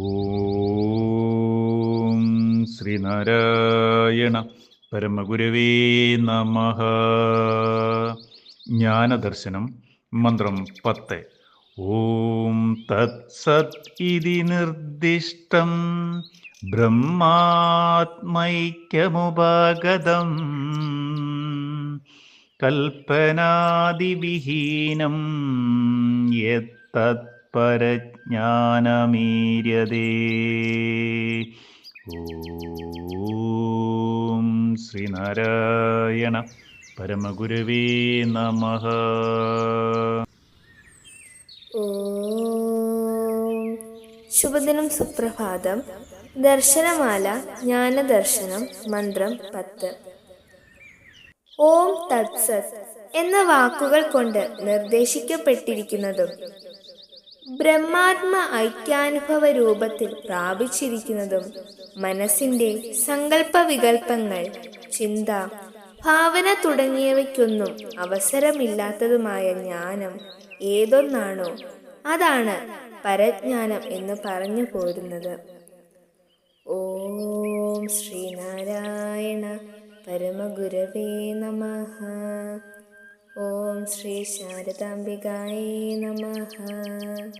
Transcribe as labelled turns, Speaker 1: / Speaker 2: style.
Speaker 1: ഓം ശ്രീനാരായണ പരമഗുരവേ നമ. ജ്ഞാനദർശനം മന്ത്രം പത്ത്. ഓം തത്സത് ഇതി നിർദ്ദിഷ്ടം. ബ്രഹ്മാത്മൈക്യമുപാഗതം. കൽപ്പനാദിവിഹീനം യത്തത്പരജ്ഞാനമീര്യതേ ഓം ശ്രീനാരായണ പരമഗുരുവേ നമ.
Speaker 2: ഓം ശുഭദിനം സുപ്രഭാതം. ദർശനമാല ജ്ഞാനദർശനം മന്ത്രം പത്ത്. ഓം തത്സത് എന്ന വാക്കുകൾ കൊണ്ട് നിർദ്ദേശിക്കപ്പെട്ടിരിക്കുന്നതും ബ്രഹ്മാത്മ ഐക്യാനുഭവ രൂപത്തിൽ പ്രാപിച്ചിരിക്കുന്നതും മനസ്സിന്റെ സങ്കല്പ വികൽപ്പങ്ങൾ ചിന്ത ഭാവന തുടങ്ങിയവയ്ക്കൊന്നും അവസരമില്ലാത്തതുമായ ജ്ഞാനം ഏതൊന്നാണോ അതാണ് പരജ്ഞാനം എന്ന് പറഞ്ഞു പോരുന്നത്. ഓം ശ്രീനാരായണ പരമഗുരവേ നമ. ഓം ശ്രീ ശാരദാംബികായേ നമ.